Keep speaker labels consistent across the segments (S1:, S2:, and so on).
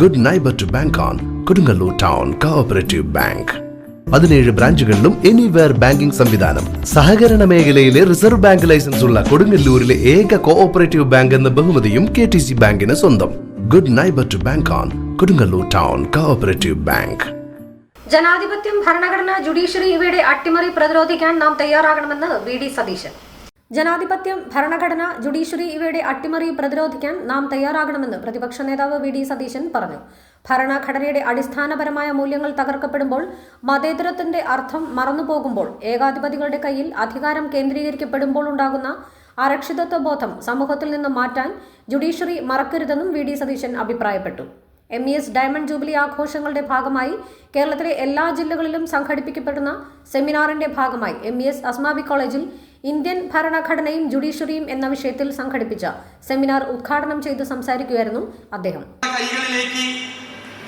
S1: Good neighbour to bank on Kodungallur town cooperative bank പതിനേഴ് ബ്രാഞ്ചുകളിലും anywhere banking സംവിധാനം. സഹകരണ മേഖലയിലെ റിസർവ് ബാങ്ക് ലൈസൻസ് ഉള്ള കൊടുങ്ങല്ലൂരിലെ ഏക കോഓപ്പറേറ്റീവ് ബാങ്ക് എന്ന ബഹുമതിയും കെ ടി സി ബാങ്കിന് സ്വന്തം. Good neighbour to bank on Kodungallur town cooperative bank
S2: ജനാധിപത്യം ഭരണഘടന ജുഡീഷ്യറി ഇവയുടെ അട്ടിമറി പ്രതിരോധിക്കാൻ നാം തയ്യാറാകണമെന്ന് വി ഡി സതീശൻ. ജനാധിപത്യം ഭരണഘടന ജുഡീഷ്യറി ഇവയുടെ അട്ടിമറി പ്രതിരോധിക്കാൻ നാം തയ്യാറാകണമെന്ന് പ്രതിപക്ഷ നേതാവ് വി ഡി സതീശൻ പറഞ്ഞു. ഭരണഘടനയുടെ അടിസ്ഥാനപരമായ മൂല്യങ്ങൾ തകർക്കപ്പെടുമ്പോൾ മതേതരത്തിന്റെ അർത്ഥം മറന്നുപോകുമ്പോൾ ഏകാധിപതികളുടെ കയ്യിൽ അധികാരം കേന്ദ്രീകരിക്കപ്പെടുമ്പോൾ ഉണ്ടാകുന്ന അരക്ഷിതത്വ ബോധം സമൂഹത്തിൽ നിന്ന് മാറ്റാൻ ജുഡീഷ്യറി മറക്കരുതെന്നും വി ഡി സതീശൻ അഭിപ്രായപ്പെട്ടു. M E S diamond jubilee ആഘോഷങ്ങളുടെ ഭാഗമായി കേരളത്തിലെ എല്ലാ ജില്ലകളിലും സംഘടിപ്പിക്കപ്പെടുന്ന സെമിനാറിന്റെ ഭാഗമായി എം ഇ എസ് അസ്മാബി കോളേജിൽ ഇന്ത്യൻ ഭരണഘടനയും ജുഡീഷ്യറിയും എന്ന വിഷയത്തിൽ സംഘടിപ്പിച്ച സെമിനാർ ഉദ്ഘാടനം ചെയ്ത് സംസാരിക്കുകയായിരുന്നു അദ്ദേഹം.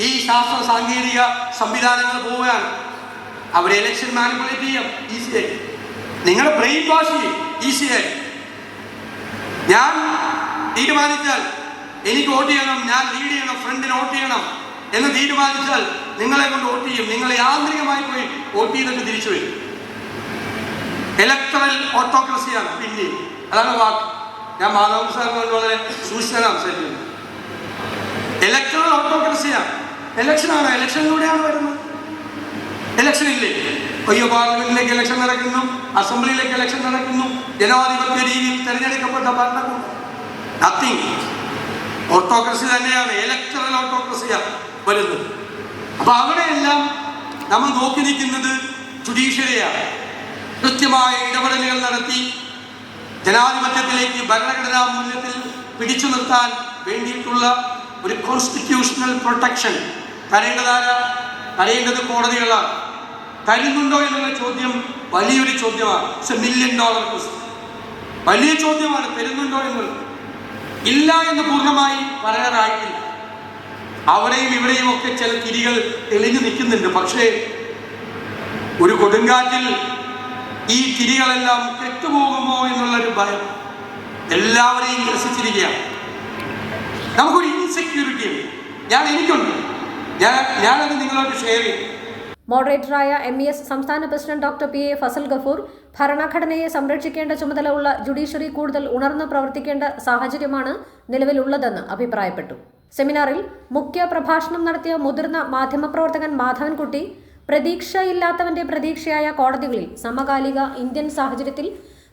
S3: ഈ ശാസ്ത്ര സാങ്കേതിക സംവിധാനങ്ങൾ പോവുകയാണ്. അവർ ഇലക്ഷൻ നിങ്ങളുടെ ബ്രെയിൻ വാഷ് ചെയ്യും. ഞാൻ തീരുമാനിച്ചാൽ എനിക്ക് വോട്ട് ചെയ്യണം ഞാൻ ലീഡ് ചെയ്യണം ഫ്രണ്ടിന് വോട്ട് ചെയ്യണം എന്ന് തീരുമാനിച്ചാൽ നിങ്ങളെ കൊണ്ട് വോട്ട് ചെയ്യും. നിങ്ങൾ യാന്ത്രികമായി പോയി വോട്ട് ചെയ്തിട്ട് തിരിച്ചു വരും. ഇലക്ട്രൽ ഓട്ടോക്രസിയാണ് പിന്നെ അതാണ് വാക്ക്. ഞാൻ മാധവൻ സാറിനോട് വളരെ സൂക്ഷിച്ചാണ് സംസാരിക്കുന്നത് ഇലക്ട്രൽ ഓട്ടോക്രസിയാണ് ഇലക്ഷനാണ് ഇലക്ഷനിലൂടെയാണ് വരുന്നത്? ഇലക്ഷൻ ഇല്ലേ? അയ്യോ പാർലമെന്റിലേക്ക് ഇലക്ഷൻ നടക്കുന്നു. അസംബ്ലിയിലേക്ക് ഇലക്ഷൻ നടക്കുന്നു. ജനാധിപത്യ രീതിയിൽ തെരഞ്ഞെടുക്കപ്പെട്ട ഭരണകൂടം. നത്തിങ് ഓട്ടോക്രസി തന്നെയാണ് ഇലക്ടറൽ ഓട്ടോക്രസിയാണ് വരുന്നത് അപ്പൊ അവിടെയെല്ലാം നമ്മൾ നോക്കി നിൽക്കുന്നത് ജുഡീഷ്യറിയാണ് കൃത്യമായ ഇടപെടലുകൾ നടത്തി ജനാധിപത്യത്തിലേക്ക് ഭരണഘടനാ മൂല്യത്തിൽ പിടിച്ചു നിർത്താൻ വേണ്ടിയിട്ടുള്ള ഒരു കോൺസ്റ്റിറ്റ്യൂഷണൽ പ്രൊട്ടക്ഷൻ തരേണ്ടതാര തരേണ്ടത് കോടതികളാണ്. തരുന്നുണ്ടോ എന്നുള്ള ചോദ്യം വലിയൊരു ചോദ്യമാണ്. ഇറ്റ്സ് എ മില്യൺ ഡോളർ വലിയ ചോദ്യമാണ് തരുന്നുണ്ടോ എന്നുള്ളത്. ഇല്ല എന്ന് പൂർണമായി പറയാറായിട്ടില്ല. അവിടെയും ഇവിടെയും ഒക്കെ ചില തിരികൾ തെളിഞ്ഞു നിൽക്കുന്നുണ്ട്. പക്ഷേ ഒരു കൊടുങ്കാറ്റിൽ ഈ തിരികളെല്ലാം കെട്ടുപോകുമോ എന്നുള്ളൊരു ഭയം എല്ലാവരെയും ഗ്രസിച്ചിരിക്കുകയാണ്. നമുക്കൊരു ഇൻസെക്യൂരിറ്റി ഉണ്ട്. ഞാൻ എനിക്കുണ്ട്. ഞാൻ ഞാനത് നിങ്ങളോട് ഷെയർ ചെയ്യും
S2: മോഡറേറ്ററായ എം ഇ എസ് സംസ്ഥാന president doctor P A Fazal Gafoor ഭരണഘടനയെ സംരക്ഷിക്കേണ്ട ചുമതല ഉള്ള ജുഡീഷ്യറി കൂടുതൽ ഉണർന്ന് പ്രവർത്തിക്കേണ്ട സാഹചര്യമാണ് നിലവിലുള്ളതെന്ന് അഭിപ്രായപ്പെട്ടു. സെമിനാറിൽ മുഖ്യ പ്രഭാഷണം നടത്തിയ മുതിർന്ന മാധ്യമപ്രവർത്തകൻ മാധവൻകുട്ടി പ്രതീക്ഷയില്ലാത്തവന്റെ പ്രതീക്ഷയായ കോടതികളിൽ സമകാലിക ഇന്ത്യൻ സാഹചര്യത്തിൽ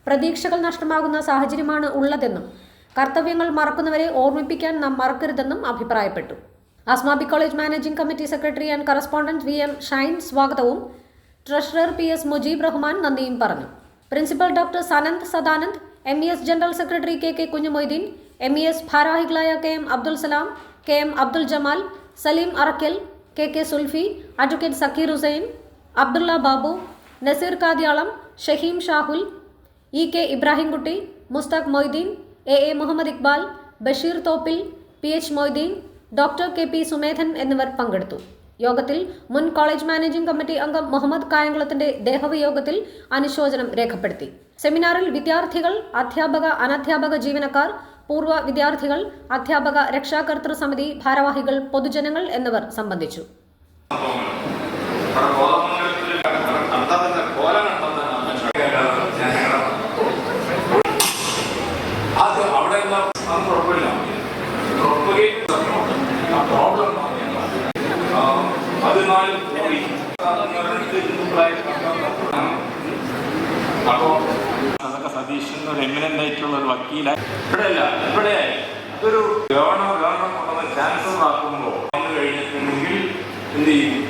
S2: പ്രതീക്ഷകൾ നഷ്ടമാകുന്ന സാഹചര്യമാണ് ഉള്ളതെന്നും കർത്തവ്യങ്ങൾ മറക്കുന്നവരെ ഓർമ്മിപ്പിക്കാൻ നാം മറക്കരുതെന്നും അഭിപ്രായപ്പെട്ടു. Asmabi college managing committee secretary and correspondent V M Shine സ്വാഗതവും treasurer P S Mujeeb Rahman നന്ദിയും പറഞ്ഞു. Principal doctor Sanand Sadanand M E S general secretary K K Kunhumoideen M E S ഭാരവാഹികളായ K M Abdul Salam K M Abdul Jamal Saleem Arakkal K K Sulfi advocate Zakir Hussain Abdulla Babu Naseer Kadyalam Shaheem Shahul E K Ibrahimkutty Mushtaq Moideen A A Muhammad Iqbal Basheer Thoppil P H Moideen doctor K P Sumedhan എന്നിവർ പങ്കെടുത്തു. യോഗത്തിൽ മുൻ college managing committee അംഗം മുഹമ്മദ് കായംകുളത്തിന്റെ ദേഹവിയോഗത്തിൽ അനുശോചനം രേഖപ്പെടുത്തി. സെമിനാറിൽ വിദ്യാർത്ഥികൾ അധ്യാപക അനധ്യാപക ജീവനക്കാർ പൂർവ വിദ്യാർത്ഥികൾ അധ്യാപക രക്ഷാകർതൃ സമിതി ഭാരവാഹികൾ പൊതുജനങ്ങൾ എന്നിവർ സംബന്ധിച്ചു.
S4: അത് അവിടെ പതിനാല് കോടി. അപ്പോ അതൊക്കെ ഒരു എമിനന്റ് ഇവിടെ അല്ല ഇവിടെ ഒരു ഗവർണർ ഗവർണർ കൊണ്ടുവന്ന് ചാൻസലർ ആക്കുമ്പോൾ വന്നു കഴിഞ്ഞിട്ടുണ്ടെങ്കിൽ എന്ത് ചെയ്യും?